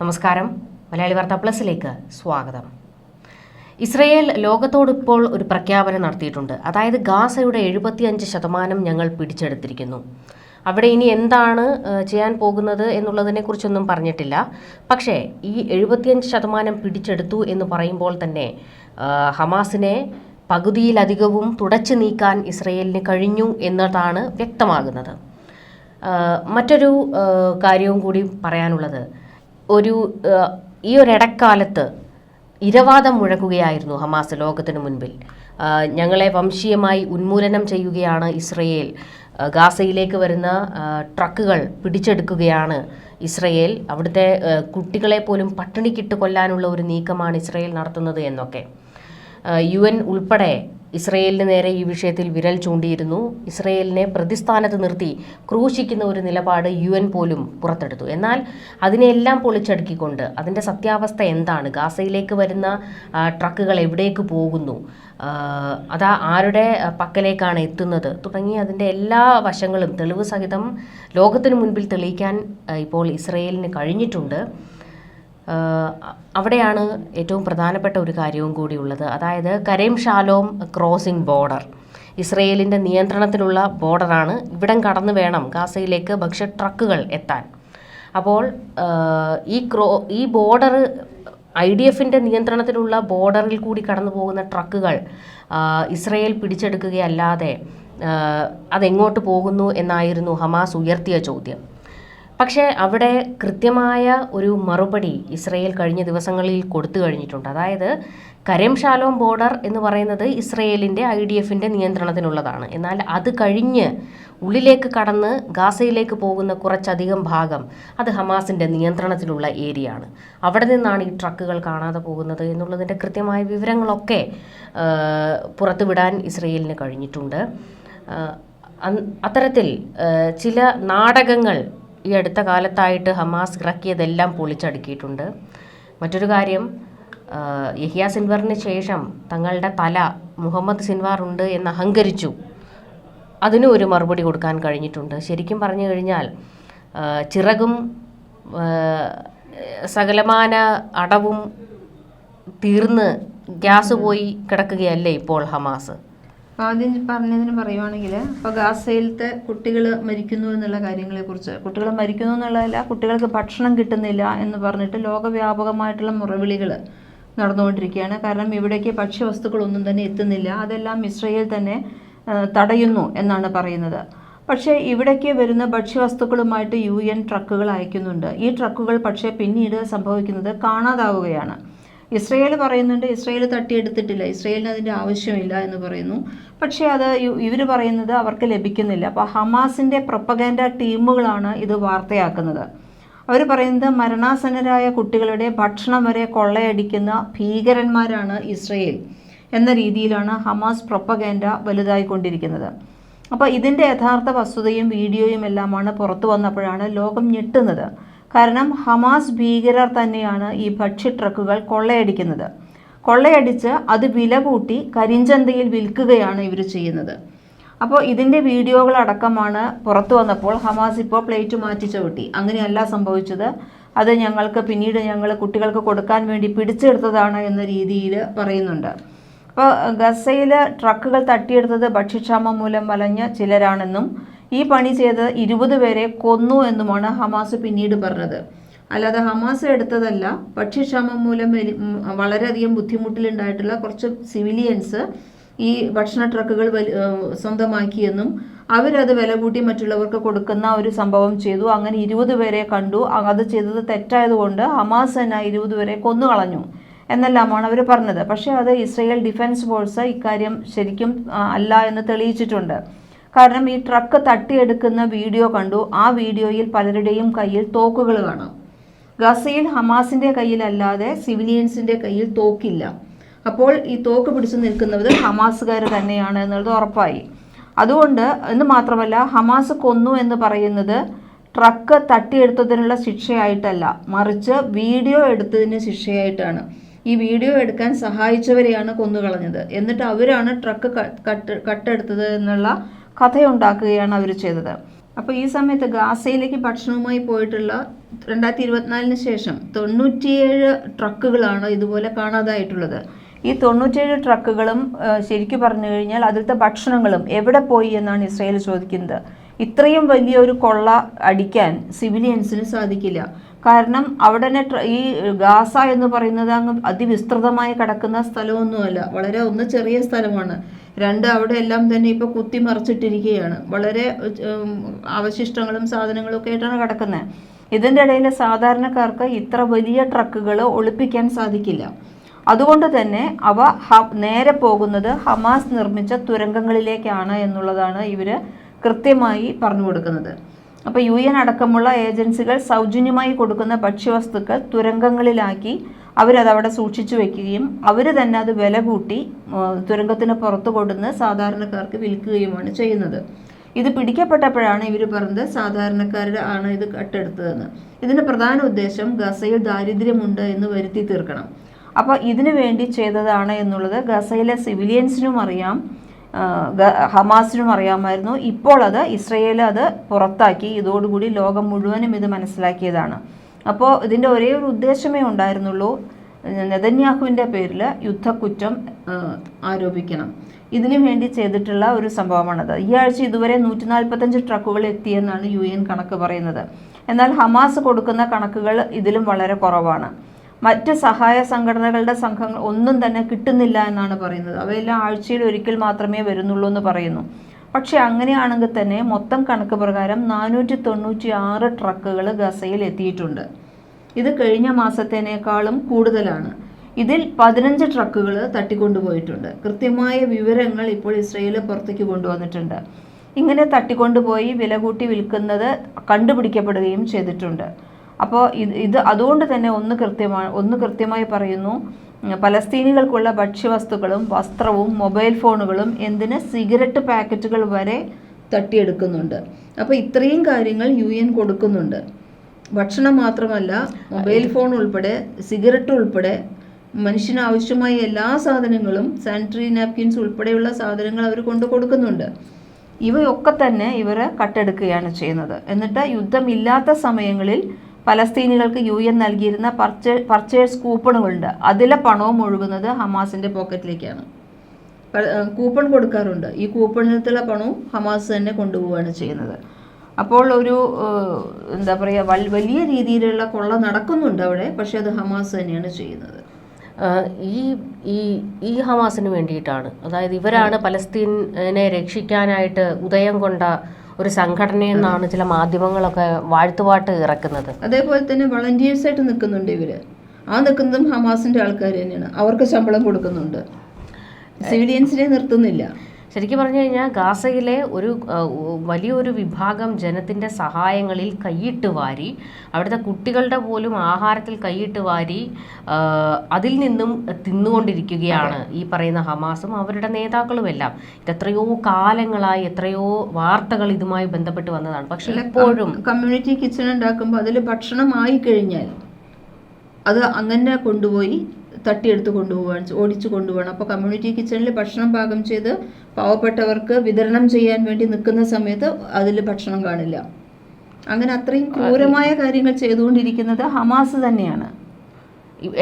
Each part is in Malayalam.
നമസ്കാരം. മലയാളി വാർത്ത പ്ലസിലേക്ക് സ്വാഗതം. ഇസ്രയേൽ ലോകത്തോട് ഇപ്പോൾ ഒരു പ്രഖ്യാപനം നടത്തിയിട്ടുണ്ട്. അതായത് ഗാസയുടെ എഴുപത്തിയഞ്ച് ശതമാനം ഞങ്ങൾ പിടിച്ചെടുത്തിരിക്കുന്നു. അവിടെ ഇനി എന്താണ് ചെയ്യാൻ പോകുന്നത് എന്നുള്ളതിനെ കുറിച്ചൊന്നും പറഞ്ഞിട്ടില്ല. പക്ഷേ ഈ എഴുപത്തിയഞ്ച് ശതമാനം പിടിച്ചെടുത്തു എന്ന് പറയുമ്പോൾ തന്നെ ഹമാസിനെ പകുതിയിലധികവും തുടച്ചു നീക്കാൻ ഇസ്രയേലിന് കഴിഞ്ഞു എന്നതാണ് വ്യക്തമാകുന്നത്. മറ്റൊരു കാര്യവും കൂടി പറയാനുള്ളത്. ഒരു ഈ ഒരു ഇടക്കാലത്ത് ഇരവാദം മുഴക്കുകയായിരുന്നു ഹമാസ് ലോകത്തിനു മുൻപിൽ. ഞങ്ങളെ വംശീയമായി ഉന്മൂലനം ചെയ്യുകയാണ് ഇസ്രയേൽ. ഗാസയിലേക്ക് വരുന്ന ട്രക്കുകൾ പിടിച്ചെടുക്കുകയാണ് ഇസ്രയേൽ. അവിടുത്തെ കുട്ടികളെ പോലും പട്ടിണിക്കിട്ട് കൊല്ലാനുള്ള ഒരു നീക്കമാണ് ഇസ്രയേൽ നടത്തുന്നത് എന്നൊക്കെ. യു ഉൾപ്പെടെ ഇസ്രയേലിന് നേരെ ഈ വിഷയത്തിൽ വിരൽ ചൂണ്ടിയിരുന്നു. ഇസ്രയേലിനെ പ്രതിസ്ഥാനത്ത് നിർത്തി ക്രൂശിക്കുന്ന ഒരു നിലപാട് യു എൻ പോലും പുറത്തെടുത്തു. എന്നാൽ അതിനെല്ലാം പൊളിച്ചടുക്കിക്കൊണ്ട് അതിന്റെ സത്യാവസ്ഥ എന്താണ്? ഗാസയിലേക്ക് വരുന്ന ട്രക്കുകൾ എവിടേക്ക് പോകുന്നു? അതാ ആരുടെ പക്കലേക്കാണ് എത്തുന്നത്? തുടങ്ങി അതിന്റെ എല്ലാ വശങ്ങളും തെളിവ് സഹിതം ലോകത്തിനു മുൻപിൽ തെളിയിക്കാൻ ഇപ്പോൾ ഇസ്രയേലിന് കഴിഞ്ഞിട്ടുണ്ട്. അവിടെയാണ് ഏറ്റവും പ്രധാനപ്പെട്ട ഒരു കാര്യവും കൂടിയുള്ളത് അതായത് കരേം ഷാലോം ക്രോസിംഗ് ബോർഡർ. ഇസ്രയേലിന്റെ നിയന്ത്രണത്തിലുള്ള ബോർഡറാണ്. ഇവിടം കടന്നു വേണം ഗാസയിലേക്ക് ഭക്ഷ്യ ട്രക്കുകൾ എത്താൻ. അപ്പോൾ ഈ ക്രോ ഈ ബോർഡർ ഐ ഡി എഫിന്റെ നിയന്ത്രണത്തിലുള്ള ബോർഡറിൽ കൂടി കടന്നു പോകുന്ന ട്രക്കുകൾ ഇസ്രയേൽ പിടിച്ചെടുക്കുകയല്ലാതെ അതെങ്ങോട്ട് പോകുന്നു എന്നായിരുന്നു ഹമാസ് ഉയർത്തിയ ചോദ്യം. പക്ഷേ അവിടെ കൃത്യമായ ഒരു മറുപടി ഇസ്രയേൽ കഴിഞ്ഞ ദിവസങ്ങളിൽ കൊടുത്തു കഴിഞ്ഞിട്ടുണ്ട്. അതായത് കരം ഷാലോം ബോർഡർ എന്ന് പറയുന്നത് ഇസ്രയേലിന്റെ ഐ ഡി എഫിന്റെ നിയന്ത്രണത്തിനുള്ളതാണ്. എന്നാൽ അത് കഴിഞ്ഞ് ഉള്ളിലേക്ക് കടന്ന് ഗാസയിലേക്ക് പോകുന്ന കുറച്ചധികം ഭാഗം അത് ഹമാസിന്റെ നിയന്ത്രണത്തിലുള്ള ഏരിയ ആണ് അവിടെ നിന്നാണ് ഈ ട്രക്കുകൾ കാണാതെ പോകുന്നത് എന്നുള്ളതിന്റെ കൃത്യമായ വിവരങ്ങളൊക്കെ പുറത്തുവിടാൻ ഇസ്രയേലിന് കഴിഞ്ഞിട്ടുണ്ട്. അത്തരത്തിൽ ചില നാടകങ്ങൾ ഈ അടുത്ത കാലത്തായിട്ട് ഹമാസ് ഇറക്കിയതെല്ലാം പൊളിച്ചടുക്കിയിട്ടുണ്ട്. മറ്റൊരു കാര്യം യഹിയ സിൻവറിന് ശേഷം തങ്ങളുടെ തല മുഹമ്മദ് സിൻവാർ ഉണ്ട് എന്ന് അഹങ്കരിച്ചു. അതിനും ഒരു മറുപടി കൊടുക്കാൻ കഴിഞ്ഞിട്ടുണ്ട്. ശരിക്കും പറഞ്ഞു കഴിഞ്ഞാൽ ചിറകും സകലമാന അടവും തീർന്ന് ഗ്യാസ് പോയി കിടക്കുകയല്ലേ ഇപ്പോൾ ഹമാസ്? ആദ്യം പറഞ്ഞതിന് പറയുവാണെങ്കിൽ ഇപ്പോൾ ഗാസയിലത്തെ കുട്ടികൾ മരിക്കുന്നു എന്നുള്ള കാര്യങ്ങളെക്കുറിച്ച്. കുട്ടികൾ മരിക്കുന്നു എന്നുള്ളതല്ല കുട്ടികൾക്ക് ഭക്ഷണം കിട്ടുന്നില്ല എന്ന് പറഞ്ഞിട്ട് ലോകവ്യാപകമായിട്ടുള്ള മുറവിളികൾ നടന്നുകൊണ്ടിരിക്കുകയാണ്. കാരണം ഇവിടേക്ക് ഭക്ഷ്യവസ്തുക്കളൊന്നും തന്നെ എത്തുന്നില്ല. അതെല്ലാം ഇസ്രയേൽ തന്നെ തടയുന്നു എന്നാണ് പറയുന്നത്. പക്ഷേ ഇവിടേക്ക് വരുന്ന ഭക്ഷ്യവസ്തുക്കളുമായിട്ട് യു എൻ ട്രക്കുകൾ അയക്കുന്നുണ്ട്. ഈ ട്രക്കുകൾ പക്ഷേ പിന്നീട് സംഭവിക്കുന്നത് കാണാതാവുകയാണ്. ഇസ്രയേൽ പറയുന്നുണ്ട് ഇസ്രയേൽ തട്ടിയെടുത്തിട്ടില്ല ഇസ്രയേലിന് അതിന്റെ ആവശ്യമില്ല എന്ന് പറയുന്നു. പക്ഷേ അത് ഇവർ പറയുന്നത് അവർക്ക് ലഭിക്കുന്നില്ല. അപ്പോൾ ഹമാസിന്റെ പ്രൊപ്പഗാൻഡ ടീമുകളാണ് ഇത് വാർത്തയാക്കുന്നത്. അവർ പറയുന്നത് മരണാസന്നരായ കുട്ടികളുടെ ഭക്ഷണം വരെ കൊള്ളയടിക്കുന്ന ഭീകരന്മാരാണ് ഇസ്രയേൽ എന്ന രീതിയിലാണ് ഹമാസ് പ്രൊപ്പഗാൻഡ വലുതായിക്കൊണ്ടിരിക്കുന്നത്. അപ്പോൾ ഇതിന്റെ യഥാർത്ഥ വസ്തുതയും വീഡിയോയും എല്ലാമാണ് പുറത്തു വന്നപ്പോഴാണ് ലോകം ഞെട്ടുന്നത്. കാരണം ഹമാസ് ഭീകരർ തന്നെയാണ് ഈ ഭക്ഷ്യ ട്രക്കുകൾ കൊള്ളയടിക്കുന്നത്. കൊള്ളയടിച്ച് അത് വില കൂട്ടി കരിഞ്ചന്തയിൽ വിൽക്കുകയാണ് ഇവർ ചെയ്യുന്നത്. അപ്പോൾ ഇതിന്റെ വീഡിയോകളടക്കമാണ് പുറത്തു വന്നപ്പോൾ ഹമാസ് ഇപ്പോൾ പ്ലേറ്റ് മാറ്റി ചവിട്ടി. അങ്ങനെയല്ല സംഭവിച്ചത്. അത് ഞങ്ങൾക്ക് പിന്നീട് ഞങ്ങൾ കുട്ടികൾക്ക് കൊടുക്കാൻ വേണ്ടി പിടിച്ചെടുത്തതാണ് എന്ന രീതിയിൽ പറയുന്നുണ്ട്. അപ്പോൾ ഗസയിൽ ട്രക്കുകൾ തട്ടിയെടുത്തത് ഭക്ഷ്യക്ഷാമം മൂലം വലഞ്ഞ ചിലരാണെന്നും ഈ പണി ചെയ്ത് ഇരുപത് പേരെ കൊന്നു എന്നുമാണ് ഹമാസ് പിന്നീട് പറഞ്ഞത്. അല്ലാതെ ഹമാസ് എടുത്തതല്ല ഭക്ഷ്യക്ഷാമം മൂലം വളരെയധികം ബുദ്ധിമുട്ടിലുണ്ടായിട്ടുള്ള കുറച്ച് സിവിലിയൻസ് ഈ ഭക്ഷണ ട്രക്കുകൾ സ്വന്തമാക്കിയെന്നും അവരത് വില കൂട്ടി മറ്റുള്ളവർക്ക് കൊടുക്കുന്ന ഒരു സംഭവം ചെയ്തു. അങ്ങനെ ഇരുപത് പേരെ കണ്ടു. അത് ചെയ്തത് തെറ്റായതുകൊണ്ട് ഹമാസ് തന്നെ ഇരുപത് പേരെ കൊന്നുകളഞ്ഞു എന്നെല്ലാമാണ് അവർ പറഞ്ഞത്. പക്ഷേ അത് ഇസ്രയേൽ ഡിഫൻസ് ഫോഴ്സ് ഇക്കാര്യം ശരിക്കും അല്ല എന്ന് തെളിയിച്ചിട്ടുണ്ട്. കാരണം ഈ ട്രക്ക് തട്ടിയെടുക്കുന്ന വീഡിയോ കണ്ടു. ആ വീഡിയോയിൽ പലരുടെയും കയ്യിൽ തോക്കുകൾ കാണാം. ഗസയിൽ ഹമാസിന്റെ കയ്യിലല്ലാതെ സിവിലിയൻസിന്റെ കയ്യിൽ തോക്കില്ല. അപ്പോൾ ഈ തോക്ക് പിടിച്ചു നിൽക്കുന്നത് ഹമാസുകാർ തന്നെയാണ് എന്നുള്ളത് ഉറപ്പായി. അതുകൊണ്ട് എന്ന് മാത്രമല്ല ഹമാസ് കൊന്നു എന്ന് പറയുന്നത് ട്രക്ക് തട്ടിയെടുത്തതിനുള്ള ശിക്ഷയായിട്ടല്ല മറിച്ച് വീഡിയോ എടുത്തതിന് ശിക്ഷയായിട്ടാണ്. ഈ വീഡിയോ എടുക്കാൻ സഹായിച്ചവരെയാണ് കൊന്നുകളഞ്ഞത്. എന്നിട്ട് അവരാണ് ട്രക്ക് കട്ട് കട്ടെടുത്തത് എന്നുള്ള കഥയുണ്ടാക്കുകയാണ് അവർ ചെയ്തത്. അപ്പോൾ ഈ സമയത്ത് ഗാസയിലേക്ക് ഭക്ഷണവുമായി പോയിട്ടുള്ള രണ്ടായിരത്തി ഇരുപത്തിനാലിന് ശേഷം തൊണ്ണൂറ്റിയേഴ് ട്രക്കുകളാണ് ഇതുപോലെ കാണാതായിട്ടുള്ളത്. ഈ തൊണ്ണൂറ്റിയേഴ് ട്രക്കുകളും ശരിക്ക് പറഞ്ഞു കഴിഞ്ഞാൽ അതിലത്തെ ഭക്ഷണങ്ങളും എവിടെ പോയി എന്നാണ് ഇസ്രയേൽ ചോദിക്കുന്നത്. ഇത്രയും വലിയൊരു കൊള്ള അടിക്കാൻ സിവിലിയൻസിന് സാധിക്കില്ല. കാരണം അവിടെ ഈ ഗാസ എന്ന് പറയുന്നത് അങ്ങ് അതിവിസ്തൃതമായി കിടക്കുന്ന സ്ഥലമൊന്നുമല്ല. വളരെ ഒന്ന് ചെറിയ സ്ഥലമാണ്. രണ്ട് അവിടെ എല്ലാം തന്നെ ഇപ്പോൾ കുത്തി മറിച്ചിട്ടിരിക്കുകയാണ്. വളരെ അവശിഷ്ടങ്ങളും സാധനങ്ങളും ഒക്കെ ആയിട്ടാണ് കിടക്കുന്നത് ഇതിന്റെ ഇടയിൽ സാധാരണക്കാർക്ക് ഇത്ര വലിയ ട്രക്കുകൾ ഒളിപ്പിക്കാൻ സാധിക്കില്ല. അതുകൊണ്ട് തന്നെ അവ നേരെ പോകുന്നത് ഹമാസ് നിർമ്മിച്ച തുരങ്കങ്ങളിലേക്കാണ് എന്നുള്ളതാണ് ഇവർ കൃത്യമായി പറഞ്ഞു കൊടുക്കുന്നത്. അപ്പോൾ യു എൻ അടക്കമുള്ള ഏജൻസികൾ സൗജന്യമായി കൊടുക്കുന്ന ഭക്ഷ്യവസ്തുക്കൾ തുരങ്കങ്ങളിലാക്കി അവരത് അവിടെ സൂക്ഷിച്ചു വെക്കുകയും അവർ തന്നെ അത് വില കൂട്ടി തുരങ്കത്തിന് പുറത്ത് കൊടുന്ന് സാധാരണക്കാർക്ക് വിൽക്കുകയുമാണ് ചെയ്യുന്നത്. ഇത് പിടിക്കപ്പെട്ടപ്പോഴാണ് ഇവർ പറഞ്ഞത് സാധാരണക്കാരുടെ ആണ് ഇത് കട്ടെടുത്തതെന്ന്. ഇതിന്റെ പ്രധാന ഉദ്ദേശം ഗസയിൽ ദാരിദ്ര്യമുണ്ട് എന്ന് വരുത്തി തീർക്കണം. അപ്പോൾ ഇതിനു വേണ്ടി ചെയ്തതാണ് എന്നുള്ളത് ഗസയിലെ സിവിലിയൻസിനും അറിയാം. ഹമാസിനും അറിയാമായിരുന്നു. ഇപ്പോൾ അത് ഇസ്രയേൽ അത് പുറത്താക്കി. ഇതോടുകൂടി ലോകം മുഴുവനും ഇത് മനസ്സിലാക്കിയതാണ്. അപ്പോൾ ഇതിന്റെ ഒരേ ഒരു ഉദ്ദേശമേ ഉണ്ടായിരുന്നുള്ളൂ. നെതന്യാഹുവിന്റെ പേരിൽ യുദ്ധക്കുറ്റം ആരോപിക്കണം. ഇതിനു വേണ്ടി ചെയ്തിട്ടുള്ള ഒരു സംഭവമാണത്. ഈ ആഴ്ച ഇതുവരെ നൂറ്റി നാൽപ്പത്തഞ്ച് ട്രക്കുകൾ എത്തിയെന്നാണ് യു എൻ കണക്ക് പറയുന്നത്. എന്നാൽ ഹമാസ് കൊടുക്കുന്ന കണക്കുകൾ ഇതിലും വളരെ കുറവാണ്. മറ്റ് സഹായ സംഘടനകളുടെ സംഘങ്ങൾ ഒന്നും തന്നെ കിട്ടുന്നില്ല എന്നാണ് പറയുന്നത്. അവയെല്ലാം ആഴ്ചയിൽ ഒരിക്കൽ മാത്രമേ വരുന്നുള്ളൂ എന്ന് പറയുന്നു. പക്ഷേ അങ്ങനെയാണെങ്കിൽ തന്നെ മൊത്തം കണക്ക് പ്രകാരം നാനൂറ്റി തൊണ്ണൂറ്റി ആറ് ട്രക്കുകൾ ഗസയിൽ എത്തിയിട്ടുണ്ട്. ഇത് കഴിഞ്ഞ മാസത്തേനേക്കാളും കൂടുതലാണ്. ഇതിൽ പതിനഞ്ച് ട്രക്കുകൾ തട്ടിക്കൊണ്ടുപോയിട്ടുണ്ട്. കൃത്യമായ വിവരങ്ങൾ ഇപ്പോൾ ഇസ്രയേൽ പുറത്തേക്ക് കൊണ്ടുവന്നിട്ടുണ്ട്. ഇങ്ങനെ തട്ടിക്കൊണ്ടുപോയി വില കൂട്ടി വിൽക്കുന്നത് കണ്ടുപിടിക്കപ്പെടുകയും ചെയ്തിട്ടുണ്ട്. അപ്പോൾ ഇത് ഇത് അതുകൊണ്ട് തന്നെ ഒന്ന് കൃത്യമാണ് ഒന്ന് കൃത്യമായി പറയുന്നു പലസ്തീനികൾക്കുള്ള ഭക്ഷ്യവസ്തുക്കളും വസ്ത്രവും മൊബൈൽ ഫോണുകളും എന്തിന് സിഗരറ്റ് പാക്കറ്റുകൾ വരെ തട്ടിയെടുക്കുന്നുണ്ട്. അപ്പോൾ ഇത്രയും കാര്യങ്ങൾ യു എൻ കൊടുക്കുന്നുണ്ട്. ഭക്ഷണം മാത്രമല്ല മൊബൈൽ ഫോൺ ഉൾപ്പെടെ സിഗരറ്റ് ഉൾപ്പെടെ മനുഷ്യന് ആവശ്യമായ എല്ലാ സാധനങ്ങളും സാനിറ്ററി നാപ്കിൻസ് ഉൾപ്പെടെയുള്ള സാധനങ്ങൾ അവർ കൊണ്ട് കൊടുക്കുന്നുണ്ട്. ഇവയൊക്കെ തന്നെ ഇവർ കട്ടെടുക്കുകയാണ് ചെയ്യുന്നത്. എന്നിട്ട് യുദ്ധമില്ലാത്ത സമയങ്ങളിൽ പലസ്തീനികൾക്ക് യു എൻ നൽകിയിരുന്ന പർച്ചേ പർച്ചേഴ്സ് കൂപ്പണുകളുണ്ട്. അതിലെ പണവും ഒഴുകുന്നത് ഹമാസിന്റെ പോക്കറ്റിലേക്കാണ്. കൂപ്പൺ കൊടുക്കാറുണ്ട്. ഈ കൂപ്പണിലത്തുള്ള പണവും ഹമാസ് തന്നെ കൊണ്ടുപോവുകയാണ് ചെയ്യുന്നത്. അപ്പോൾ ഒരു എന്താ പറയുക വൽ- വലിയ രീതിയിലുള്ള കൊള്ള നടക്കുന്നുണ്ട് അവിടെ പക്ഷേ അത് ഹമാസ് തന്നെയാണ് ചെയ്യുന്നത്. ഈ ഈ ഈ ഹമാസിന് വേണ്ടിയിട്ടാണ്. അതായത് ഇവരാണ് പലസ്തീനെ രക്ഷിക്കാനായിട്ട് ഉദയം കൊണ്ട ഒരു സംഘടനയെന്നാണ് ചില മാധ്യമങ്ങളൊക്കെ വാഴ്ത്തുപാട്ട് ഇറക്കുന്നത്. അതേപോലെ തന്നെ വളണ്ടിയേഴ്സ് ആയിട്ട് നിൽക്കുന്നുണ്ട് ഇവർ. ആ നിൽക്കുന്നതും ഹമാസിന്റെ ആൾക്കാർ തന്നെയാണ്. അവർക്ക് ശമ്പളം കൊടുക്കുന്നുണ്ട്. സിവിലിയൻസിനെ നിർത്തുന്നില്ല. ശരിക്കും പറഞ്ഞു കഴിഞ്ഞാൽ ഗാസയിലെ ഒരു വലിയൊരു വിഭാഗം ജനത്തിന്റെ സഹായങ്ങളിൽ കൈയിട്ട് വാരി അവിടുത്തെ കുട്ടികളുടെ പോലും ആഹാരത്തിൽ കൈയിട്ട് വാരി അതിൽ നിന്നും തിന്നുകൊണ്ടിരിക്കുകയാണ് ഈ പറയുന്ന ഹമാസും അവരുടെ നേതാക്കളുമെല്ലാം. ഇതെത്രയോ കാലങ്ങളായി എത്രയോ വാർത്തകൾ ഇതുമായി ബന്ധപ്പെട്ട് വന്നതാണ്. പക്ഷെ എപ്പോഴും കമ്മ്യൂണിറ്റി കിച്ചൺ ഉണ്ടാക്കുമ്പോൾ അതിൽ ഭക്ഷണമായി കഴിഞ്ഞാൽ അത് അങ്ങനെ കൊണ്ടുപോയി തട്ടിയെടുത്ത് കൊണ്ടുപോകാൻ ഓടിച്ചു കൊണ്ടുപോകണം. അപ്പോൾ കമ്മ്യൂണിറ്റി കിച്ചണിൽ ഭക്ഷണം പാകം ചെയ്ത് പാവപ്പെട്ടവർക്ക് വിതരണം ചെയ്യാൻ വേണ്ടി നിൽക്കുന്ന സമയത്ത് അതിൽ ഭക്ഷണം കാണില്ല. അങ്ങനെ അത്രയും ക്രൂരമായ കാര്യങ്ങൾ ചെയ്തുകൊണ്ടിരിക്കുന്നത് ഹമാസ് തന്നെയാണ്.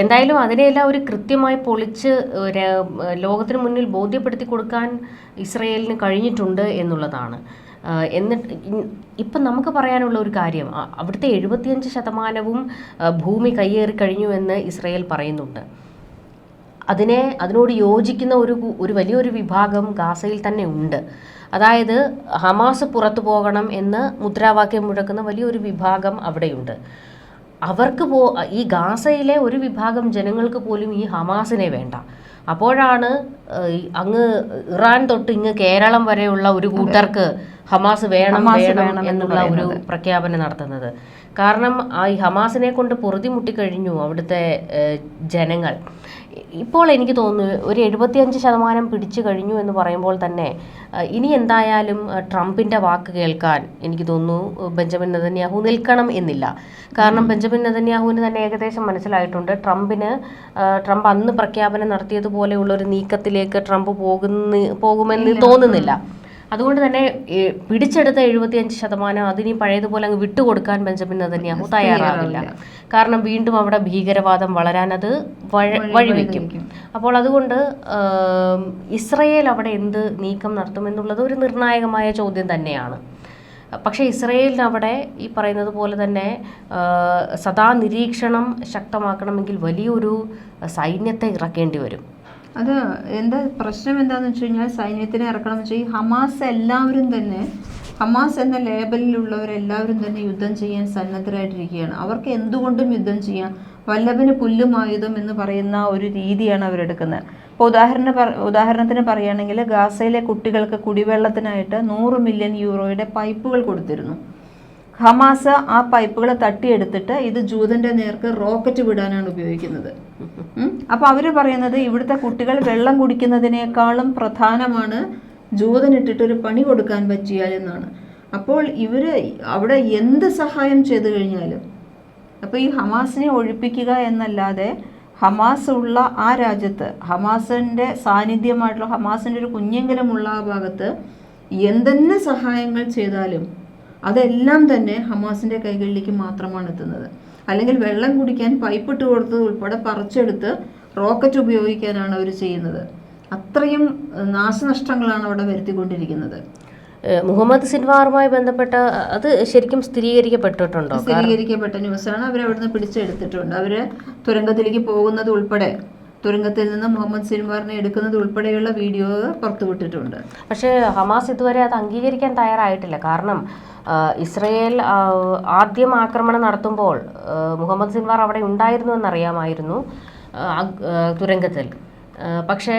എന്തായാലും അതിനെയെല്ലാം ഒരു കൃത്യമായി പൊളിച്ച് ഒരു ലോകത്തിന് മുന്നിൽ ബോധ്യപ്പെടുത്തി കൊടുക്കാൻ ഇസ്രയേലിന് കഴിഞ്ഞിട്ടുണ്ട് എന്നുള്ളതാണ്. എന്നിട്ട് ഇപ്പം നമുക്ക് പറയാനുള്ള ഒരു കാര്യം അവിടുത്തെ എഴുപത്തിയഞ്ച് ശതമാനവും ഭൂമി കയ്യേറി കഴിഞ്ഞു എന്ന് ഇസ്രയേൽ പറയുന്നുണ്ട്. അതിനെ അതിനോട് യോജിക്കുന്ന ഒരു ഒരു വലിയൊരു വിഭാഗം ഗാസയിൽ തന്നെ ഉണ്ട്. അതായത് ഹമാസ് പുറത്തു പോകണം എന്ന് മുദ്രാവാക്യം മുഴക്കുന്ന വലിയൊരു വിഭാഗം അവിടെയുണ്ട്. അവർക്ക് പോ ഈ ഗാസയിലെ ഒരു വിഭാഗം ജനങ്ങൾക്ക് പോലും ഈ ഹമാസിനെ വേണ്ട. അപ്പോഴാണ് അങ്ങ് ഇറാൻ തൊട്ട് ഇങ്ങ് കേരളം വരെയുള്ള ഒരു കൂട്ടർക്ക് ഹമാസ് വേണം വേണം എന്നുള്ള ഒരു പ്രഖ്യാപനം നടത്തുന്നത്. കാരണം ആ ഈ ഹമാസിനെ കൊണ്ട് പൊറുതിമുട്ടിക്കഴിഞ്ഞു അവിടുത്തെ ജനങ്ങൾ. ഇപ്പോൾ എനിക്ക് തോന്നുന്നു ഒരു എഴുപത്തിയഞ്ച് ശതമാനം പിടിച്ചു കഴിഞ്ഞു എന്ന് പറയുമ്പോൾ തന്നെ ഇനി എന്തായാലും ട്രംപിന്റെ വാക്ക് കേൾക്കാൻ എനിക്ക് തോന്നുന്നു ബെഞ്ചമിൻ നെതന്യാഹു നിൽക്കണം എന്നില്ല. കാരണം ബെഞ്ചമിൻ നെതന്യാഹുവിന് തന്നെ ഏകദേശം മനസ്സിലായിട്ടുണ്ട്. ട്രംപിന് ട്രംപ് അന്ന് പ്രഖ്യാപനം നടത്തിയതുപോലെയുള്ള ഒരു നീക്കത്തിലേക്ക് ട്രംപ് പോകുന്ന പോകുമെന്ന് തോന്നുന്നില്ല. അതുകൊണ്ട് തന്നെ പിടിച്ചെടുത്ത എഴുപത്തിയഞ്ച് ശതമാനം അതിനി പഴയതുപോലെ അങ്ങ് വിട്ടുകൊടുക്കാൻ ബെഞ്ചമിൻ നെതന്യാഹു തയ്യാറാവില്ല. കാരണം വീണ്ടും അവിടെ ഭീകരവാദം വളരാൻ അത് വഴ- വഴിവെക്കും. അപ്പോൾ അതുകൊണ്ട് ഇസ്രയേൽ അവിടെ എന്ത് നീക്കം നടത്തുമെന്നുള്ളത് ഒരു നിർണായകമായ ചോദ്യം തന്നെയാണ്. പക്ഷെ ഇസ്രയേലിന് അവിടെ ഈ പറയുന്നത് പോലെ തന്നെ സദാ നിരീക്ഷണം ശക്തമാക്കണമെങ്കിൽ വലിയൊരു സൈന്യത്തെ ഇറക്കേണ്ടി വരും. അത് എന്താ പ്രശ്നം എന്താണെന്ന് വെച്ച് കഴിഞ്ഞാൽ സൈന്യത്തിനെ ഇറക്കണം വെച്ചാൽ ഈ ഹമാസ് എല്ലാവരും തന്നെ ഹമാസ് എന്ന ലേബലിലുള്ളവരെല്ലാവരും തന്നെ യുദ്ധം ചെയ്യാൻ സന്നദ്ധരായിട്ടിരിക്കുകയാണ്. അവർക്ക് എന്തുകൊണ്ടും യുദ്ധം ചെയ്യാം. വല്ലഭന് പുല്ലും ആയുധം എന്ന് പറയുന്ന ഒരു രീതിയാണ് അവരെടുക്കുന്നത് ഇപ്പോൾ ഉദാഹരണ ഉദാഹരണത്തിന് പറയുകയാണെങ്കിൽ ഗാസയിലെ കുട്ടികൾക്ക് കുടിവെള്ളത്തിനായിട്ട് നൂറ് മില്യൺ യൂറോയുടെ പൈപ്പുകൾ കൊടുത്തിരുന്നു. ഹമാസ് ആ പൈപ്പുകൾ തട്ടിയെടുത്തിട്ട് ഇത് ജൂതന്റെ നേർക്ക് റോക്കറ്റ് വിടാനാണ് ഉപയോഗിക്കുന്നത്. അപ്പോൾ അപ്പൊ അവർ പറയുന്നത് ഇവിടുത്തെ കുട്ടികൾ വെള്ളം കുടിക്കുന്നതിനേക്കാളും പ്രധാനമാണ് ജൂതനിട്ടിട്ട് ഒരു പണി കൊടുക്കാൻ പറ്റിയാൽ എന്നാണ്. അപ്പോൾ ഇവർ അവിടെ എന്ത് സഹായം ചെയ്തു കഴിഞ്ഞാലും അപ്പോൾ ഈ ഹമാസിനെ ഒഴിപ്പിക്കുക എന്നല്ലാതെ ഹമാസ് ഉള്ള ആ രാജ്യത്ത് ഹമാസിന്റെ സാന്നിധ്യമായിട്ടുള്ള ഹമാസിന്റെ ഒരു കുഞ്ഞെങ്കിലും ഉള്ള ആ ഭാഗത്ത് എന്തെന്നെ സഹായങ്ങൾ ചെയ്താലും അതെല്ലാം തന്നെ ഹമാസിന്റെ കൈകളിലേക്ക് മാത്രമാണ് എത്തുന്നത്. അല്ലെങ്കിൽ വെള്ളം കുടിക്കാൻ പൈപ്പ് ഇട്ട് കൊടുത്തത് ഉൾപ്പെടെ പറിച്ചെടുത്ത് റോക്കറ്റ് ഉപയോഗിക്കാനാണ് അവർ ചെയ്യുന്നത്. അത്രയും നാശനഷ്ടങ്ങളാണ് അവിടെ വരുത്തിക്കൊണ്ടിരിക്കുന്നത്. മുഹമ്മദ് സിൻവാറുമായി ബന്ധപ്പെട്ട അത് ശരിക്കും സ്ഥിരീകരിക്കപ്പെട്ടിട്ടുണ്ടോ? സ്ഥിരീകരിക്കപ്പെട്ട ന്യൂസാണ് അവർ അവിടുന്ന് പിടിച്ചെടുത്തിട്ടുണ്ട്. അവർ തുരങ്കത്തിലേക്ക് പോകുന്നത് ഉൾപ്പെടെ തുരങ്കത്തിൽ നിന്ന് മുഹമ്മദ് സിൻവാറിനെ എടുക്കുന്നത് ഉൾപ്പെടെയുള്ള വീഡിയോ പുറത്തുവിട്ടിട്ടുണ്ട്. പക്ഷേ ഹമാസ് ഇതുവരെ അത് അംഗീകരിക്കാൻ തയ്യാറായിട്ടില്ല. കാരണം ഇസ്രയേൽ ആദ്യം ആക്രമണം നടത്തുമ്പോൾ മുഹമ്മദ് സിൻവാർ അവിടെ ഉണ്ടായിരുന്നു എന്നറിയാമായിരുന്നു തുരങ്കത്തിൽ. പക്ഷേ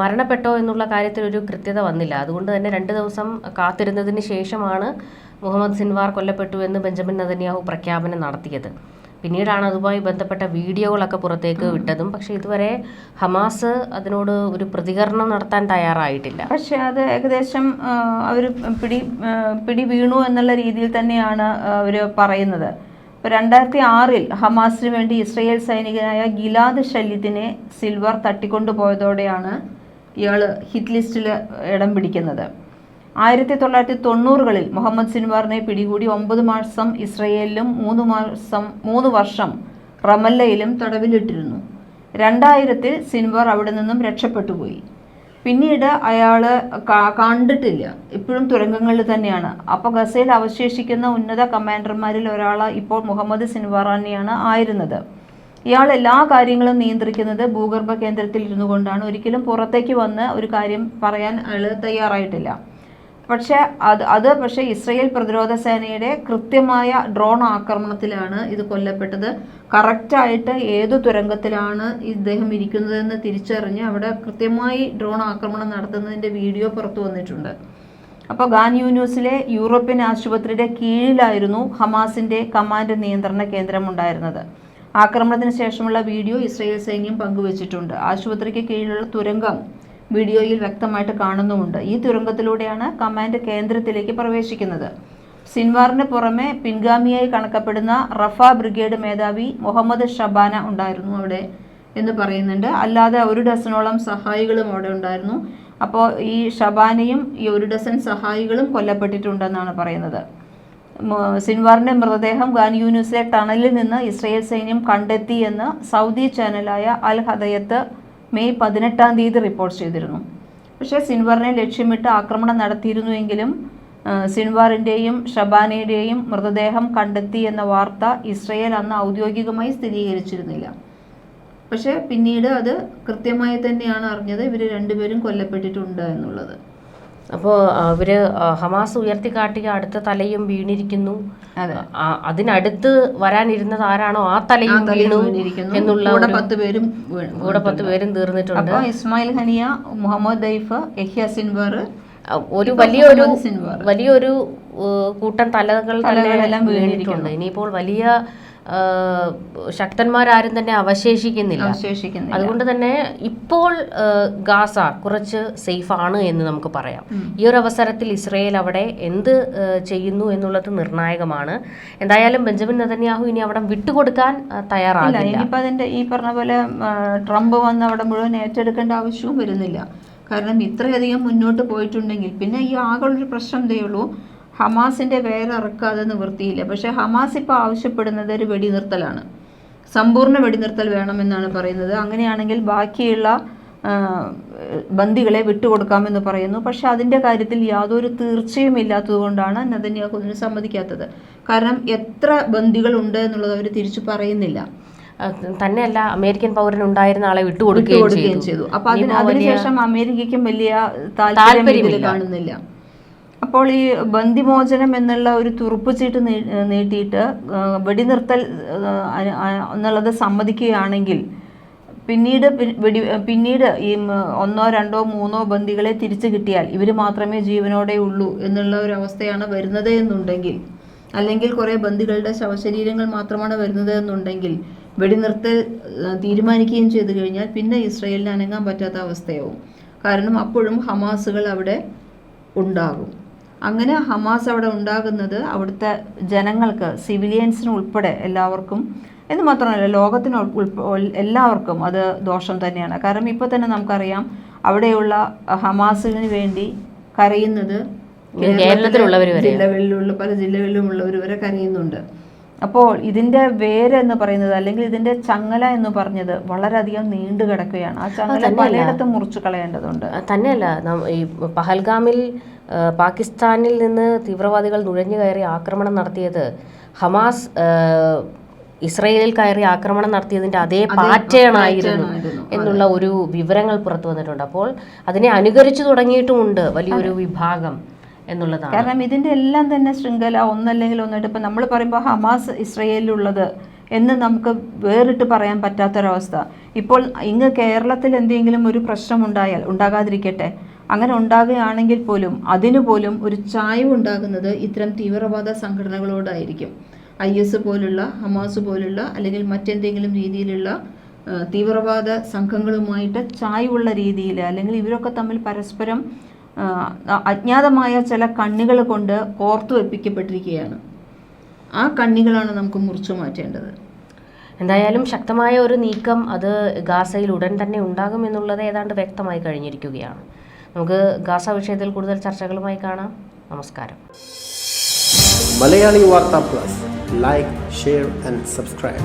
മരണപ്പെട്ടോ എന്നുള്ള കാര്യത്തിൽ ഒരു കൃത്യത വന്നില്ല. അതുകൊണ്ട് തന്നെ രണ്ട് ദിവസം കാത്തിരുന്നതിന് ശേഷമാണ് മുഹമ്മദ് സിൻവാർ കൊല്ലപ്പെട്ടു എന്ന് ബെഞ്ചമിൻ നദന്യാഹു പ്രഖ്യാപനം നടത്തിയത്. പിന്നീടാണ് അതുമായി ബന്ധപ്പെട്ട വീഡിയോകളൊക്കെ പുറത്തേക്ക് വിട്ടതും. പക്ഷേ ഇതുവരെ ഹമാസ് അതിനോട് ഒരു പ്രതികരണം നടത്താൻ തയ്യാറായിട്ടില്ല. പക്ഷേ അത് ഏകദേശം അവർ പിടി പിടി വീണു എന്നുള്ള രീതിയിൽ തന്നെയാണ് അവർ പറയുന്നത്. ഇപ്പോൾ രണ്ടായിരത്തി ആറിൽ ഹമാസിന് വേണ്ടി ഇസ്രയേൽ സൈനികനായ ഗിലാദ് ശല്യത്തിനെ സിൽവർ തട്ടിക്കൊണ്ടുപോയതോടെയാണ് ഇയാൾ ഹിറ്റ് ലിസ്റ്റിൽ ഇടം പിടിക്കുന്നത്. ആയിരത്തി തൊള്ളായിരത്തി തൊണ്ണൂറുകളിൽ മുഹമ്മദ് സിൻവാറിനെ പിടികൂടി ഒമ്പത് മാസം ഇസ്രയേലിലും മൂന്ന് മാസം മൂന്ന് വർഷം റമല്ലയിലും തടവിലിട്ടിരുന്നു. രണ്ടായിരത്തിൽ സിൻവാർ അവിടെ നിന്നും രക്ഷപ്പെട്ടു പോയി പിന്നീട് അയാൾ കണ്ടിട്ടില്ല. ഇപ്പോഴും തുരങ്കങ്ങളിൽ തന്നെയാണ്. അപ്പോൾ ഗസയിൽ അവശേഷിക്കുന്ന ഉന്നത കമാൻഡർമാരിൽ ഒരാൾ ഇപ്പോൾ മുഹമ്മദ് സിൻവാർ തന്നെയാണ് ആയിരുന്നത്. ഇയാൾ എല്ലാ കാര്യങ്ങളും നിയന്ത്രിക്കുന്നത് ഭൂഗർഭ കേന്ദ്രത്തിൽ ഇരുന്നു കൊണ്ടാണ് ഒരിക്കലും പുറത്തേക്ക് വന്ന് ഒരു കാര്യം പറയാൻ അയാൾ തയ്യാറായിട്ടില്ല. പക്ഷേ അത് അത് പക്ഷേ ഇസ്രയേൽ പ്രതിരോധ സേനയുടെ കൃത്യമായ ഡ്രോൺ ആക്രമണത്തിലാണ് ഇത് കൊല്ലപ്പെട്ടത്. കറക്റ്റായിട്ട് ഏത് തുരങ്കത്തിലാണ് ഇദ്ദേഹം ഇരിക്കുന്നതെന്ന് തിരിച്ചറിഞ്ഞ് അവിടെ കൃത്യമായി ഡ്രോൺ ആക്രമണം നടത്തുന്നതിന്റെ വീഡിയോ പുറത്തു വന്നിട്ടുണ്ട്. അപ്പോൾ ഗാൻ യൂനൂസിലെ യൂറോപ്യൻ ആശുപത്രിയുടെ കീഴിലായിരുന്നു ഹമാസിന്റെ കമാൻഡ് നിയന്ത്രണ കേന്ദ്രം ഉണ്ടായിരുന്നത്. ആക്രമണത്തിന് ശേഷമുള്ള വീഡിയോ ഇസ്രയേൽ സൈന്യം പങ്കുവച്ചിട്ടുണ്ട്. ആശുപത്രിക്ക് കീഴിലുള്ള തുരങ്കം വീഡിയോയിൽ വ്യക്തമായിട്ട് കാണുന്നുമുണ്ട്. ഈ തുരങ്കത്തിലൂടെയാണ് കമാൻഡ് കേന്ദ്രത്തിലേക്ക് പ്രവേശിക്കുന്നത്. സിൻവാറിന് പുറമെ പിൻഗാമിയായി കണക്കപ്പെടുന്ന റഫ ബ്രിഗേഡ് മേധാവി മുഹമ്മദ് ഷബാന ഉണ്ടായിരുന്നു അവിടെ എന്ന് പറയുന്നുണ്ട്. അല്ലാതെ ഒരു ഡസനോളം സഹായികളും അവിടെ ഉണ്ടായിരുന്നു. അപ്പോൾ ഈ ഷബാനയും ഈ ഒരു ഡസൻ സഹായികളും കൊല്ലപ്പെട്ടിട്ടുണ്ടെന്നാണ് പറയുന്നത്. സിൻവാറിന്റെ മൃതദേഹം ഗാൻ യൂനിസിലെ ടണലിൽ നിന്ന് ഇസ്രയേൽ സൈന്യം കണ്ടെത്തിയെന്ന് സൗദി ചാനലായ അൽ ഹദയത്ത് മെയ് പതിനെട്ടാം തീയതി റിപ്പോർട്ട് ചെയ്തിരുന്നു. പക്ഷേ സിൻവാറിനെ ലക്ഷ്യമിട്ട് ആക്രമണം നടത്തിയിരുന്നുവെങ്കിലും സിൻവാറിന്റെയും ഷബാനയുടെയും മൃതദേഹം കണ്ടെത്തി എന്ന വാർത്ത ഇസ്രയേൽ അന്ന് ഔദ്യോഗികമായി സ്ഥിരീകരിച്ചിരുന്നില്ല. പക്ഷേ പിന്നീട് അത് കൃത്യമായി തന്നെയാണ് അറിഞ്ഞത്. ഇവർ രണ്ടുപേരും കൊല്ലപ്പെട്ടിട്ടുണ്ട് എന്നുള്ളത്. അപ്പോൾ അവർ ഹമാസ് ഉയർത്തിക്കാട്ടിയ അടുത്ത തലയും വീണിരിക്കുന്നു അതിനടുത്ത് വരാനിരുന്നത് ആരാണോ ആ തലയും വീണു. എന്നുള്ള കൂടെ പത്ത് പേരും. കൂടെ പത്ത് പേരും തീർന്നിട്ടുണ്ട് അപ്പൊ Ismail Haniyeh Mohammed Deif Yahya Sinwar ഒരു വലിയൊരു. വലിയൊരു കൂട്ടം തലകൾ തലകളെല്ലാം വീണിട്ടുണ്ട് ഇനിയിപ്പോൾ വലിയ ശക്തന്മാരാരും തന്നെ അവശേഷിക്കുന്നില്ല. അവശേഷിക്കുന്നില്ല. അതുകൊണ്ട് തന്നെ ഇപ്പോൾ ഗാസ കുറച്ച് സേഫ് ആണ് എന്ന് നമുക്ക് പറയാം. ഈ ഒരു അവസരത്തിൽ ഇസ്രയേൽ അവിടെ എന്ത് ചെയ്യുന്നു എന്നുള്ളത് നിർണായകമാണ്. എന്തായാലും ബെഞ്ചമിൻ നെതന്യാഹു ഇനി അവിടെ വിട്ടുകൊടുക്കാൻ തയ്യാറാകില്ല. ഇനിയിപ്പോ അതിന്റെ ഈ പറഞ്ഞ പോലെ ട്രംപ് വന്ന് അവിടെ മുഴുവൻ ഏറ്റെടുക്കേണ്ട ആവശ്യവും വരുന്നില്ല. കാരണം ഇത്രയധികം മുന്നോട്ട് പോയിട്ടുണ്ടെങ്കിൽ പിന്നെ ഈ ആകെ ഒരു പ്രശ്നം ഇതേ ഉള്ളൂ? ഹമാസിന്റെ വേറെ ഇറക്കാതെ നിവൃത്തിയില്ല. പക്ഷേ ഹമാസ് ഇപ്പോൾ ആവശ്യപ്പെടുന്നത് ഒരു വെടിനിർത്തലാണ്. സമ്പൂർണ വെടിനിർത്തൽ വേണമെന്നാണ് പറയുന്നത്. അങ്ങനെയാണെങ്കിൽ ബാക്കിയുള്ള ബന്ധികളെ ബന്ദികളെ വിട്ടുകൊടുക്കാമെന്ന് പറയുന്നു. പക്ഷെ അതിന്റെ കാര്യത്തിൽ യാതൊരു തീർച്ചയും ഇല്ലാത്തതുകൊണ്ടാണ് നദന്യാഹു ഇതിന് സമ്മതിക്കാത്തത്. കാരണം എത്ര ബന്ദികളുണ്ട് എന്നുള്ളത് അവർ തിരിച്ചു പറയുന്നില്ല. തന്നെയല്ല അമേരിക്കൻ പൗരൻ ഉണ്ടായിരുന്ന ആളെ വിട്ടുകൊടുക്കുകയും കൊടുക്കുകയും ചെയ്തു. അപ്പൊ അതിന് അതിനുശേഷം അമേരിക്കയ്ക്കും വലിയ താല്പര്യം കാണുന്നില്ല. അപ്പോൾ ഈ ബന്ദിമോചനം എന്നുള്ള ഒരു തുറുപ്പുചീട്ട് നീട്ടിയിട്ട് വെടിനിർത്തൽ എന്നുള്ളത് സമ്മതിക്കുകയാണെങ്കിൽ പിന്നീട് വെടി പിന്നീട് ഈ ഒന്നോ രണ്ടോ മൂന്നോ ബന്ദികളെ തിരിച്ചു കിട്ടിയാൽ ഇവർ മാത്രമേ ജീവനോടെ ഉള്ളൂ എന്നുള്ള ഒരു അവസ്ഥയാണ് വരുന്നത് എന്നുണ്ടെങ്കിൽ. അല്ലെങ്കിൽ കുറേ ബന്ദികളുടെ ശവശരീരങ്ങൾ മാത്രമാണ് വരുന്നത് എന്നുണ്ടെങ്കിൽ വെടിനിർത്തൽ തീരുമാനിക്കുകയും ചെയ്തു കഴിഞ്ഞാൽ പിന്നെ ഇസ്രയേലിന് അനങ്ങാൻ പറ്റാത്ത അവസ്ഥയാവും. കാരണം അപ്പോഴും ഹമാസുകൾ അവിടെ ഉണ്ടാകും. അങ്ങനെ ഹമാസ് അവിടെ ഉണ്ടാകുന്നത് അവിടുത്തെ ജനങ്ങൾക്ക് സിവിലിയൻസിന് ഉൾപ്പെടെ എല്ലാവർക്കും. എന്ന് മാത്രമല്ല ലോകത്തിന് എല്ലാവർക്കും അത് ദോഷം തന്നെയാണ്. കാരണം ഇപ്പോൾ തന്നെ നമുക്കറിയാം അവിടെയുള്ള ഹമാസിന് വേണ്ടി കരയുന്നത് കേരളത്തിലുള്ളവർ. ജില്ലകളിലുള്ള പല ജില്ലകളിലുമുള്ളവർ വരെ കരയുന്നുണ്ട്. അപ്പോൾ ഇതിന്റെ വേര് എന്ന് പറയുന്നത് അല്ലെങ്കിൽ ഇതിന്റെ ചങ്ങല എന്ന് പറഞ്ഞത് വളരെയധികം നീണ്ടു കിടക്കുകയാണ്. ആ ചങ്ങല പലയിടത്തും മുറിച്ചു കളയേണ്ടതുണ്ട്. തന്നെയല്ല. ഈ പഹൽഗാമിൽ പാകിസ്ഥാനിൽ നിന്ന് തീവ്രവാദികൾ നുഴഞ്ഞു കയറി ആക്രമണം നടത്തിയത് ഹമാസ് ഇസ്രയേലിൽ കയറി ആക്രമണം നടത്തിയതിന്റെ അതേ പാറ്റേൺ ആയിരുന്നു. എന്നുള്ള ഒരു വിവരങ്ങൾ പുറത്തു വന്നിട്ടുണ്ട്. അപ്പോൾ അതിനെ അനുകരിച്ചു തുടങ്ങിയിട്ടുമുണ്ട് വലിയൊരു വിഭാഗം. എന്നുള്ളതാണ്. കാരണം ഇതിന്റെ എല്ലാം തന്നെ ശൃംഖല ഒന്നല്ലെങ്കിൽ ഒന്നായിട്ട് ഇപ്പം നമ്മൾ പറയുമ്പോൾ ഹമാസ് ഇസ്രയേലിലുള്ളത് എന്ന് നമുക്ക് വേറിട്ട് പറയാൻ പറ്റാത്തൊരവസ്ഥ. ഇപ്പോൾ ഇങ്ങ് കേരളത്തിൽ എന്തെങ്കിലും ഒരു പ്രശ്നമുണ്ടായാൽ ഉണ്ടാകാതിരിക്കട്ടെ അങ്ങനെ ഉണ്ടാകുകയാണെങ്കിൽ പോലും അതിനു പോലും ഒരു ചായ്വ് ഉണ്ടാകുന്നത് ഇത്തരം തീവ്രവാദ സംഘടനകളോടായിരിക്കും. ഐ എസ് പോലുള്ള ഹമാസ് പോലുള്ള അല്ലെങ്കിൽ മറ്റെന്തെങ്കിലും രീതിയിലുള്ള തീവ്രവാദ സംഘങ്ങളുമായിട്ട് ചായ്വുള്ള രീതിയിൽ അല്ലെങ്കിൽ ഇവരൊക്കെ തമ്മിൽ പരസ്പരം അജ്ഞാതമായ ചില കണ്ണികൾ കൊണ്ട് കോർത്തു വെപ്പിക്കപ്പെട്ടിരിക്കുകയാണ്. ആ കണ്ണികളാണ് നമുക്ക് മുറിച്ചു മാറ്റേണ്ടത്. എന്തായാലും ശക്തമായ ഒരു നീക്കം അത് ഗാസയിൽ ഉടൻ തന്നെ ഉണ്ടാകും എന്നുള്ളത് ഏതാണ്ട് വ്യക്തമായി കഴിഞ്ഞിരിക്കുകയാണ്. നമുക്ക് ഗാസ വിഷയത്തിൽ കൂടുതൽ ചർച്ചകളുമായി കാണാം. നമസ്കാരം. Malayali Vartha plus. Like share and subscribe